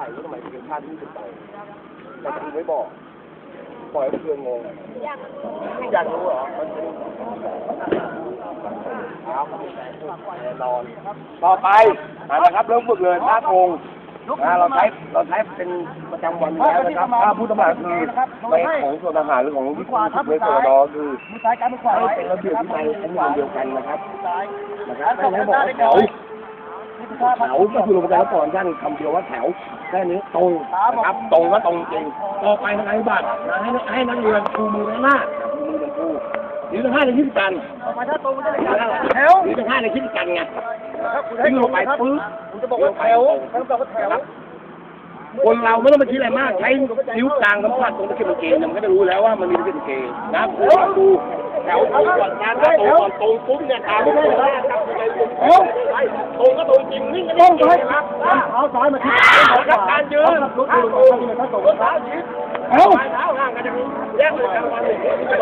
แต่คุณไม่บอก ปล่อยให้เพื่อนงง อยากรู้เหรอมันเป็นครับแน่นอน ต่อไปนะครับเริ่มฝึกเลยท่าโกงนะเราใช้เราใช้เป็นประจำวันอยู่แล้วนะครับถ้าผู้ตำรวจคือในของส่วนทหารหรือของที่คุณในส่วนรอคือมือซ้ายการมือขวาให้เป็นระเบียบวินัยอันเดียวกันนะครับนะครับไม่ให้บอกว่าแถว แถวก็คือลงไปแล้วก่อนท่านคำเดียวว่าแถวแค่นี้ตรงนะครับ ตรงก็ตรงจริงต่อไปทางการบัตรให้ให้นักเรียนชูมือไว้หน้าชูมือเป็นคู่นี่ต้องให้ในที่กันมาถ้าตรงมันจะได้แถวนี่ต้องให้ในที่กันไงครับคุณให้ทิ้งลงไปปึ๊บผมจะบอกว่าแถวท่านบอกว่าแถวคนเราไม่ต้องมาคิดอะไรมากใช้นิ้วกลางสัมผัสตรงตะเข็บกางเกงเนี่ยมันก็จะรู้แล้วว่ามันมีตะเข็บกางเกงนะคุณลองดูแถวตรงก่อนการถ้าตรงก่อนตรงปุ๊บเนี่ยขาไม่ได้ เลยครับตรงก็ตรงจริงนิ่งก็นิ่งครับเท้าซ้ายมาที่ครับการยืนรถดูรถดูถ้าตรงรถเท้ายืนเท้าเท้าห่างกันจะมีแยกเลยกันวัน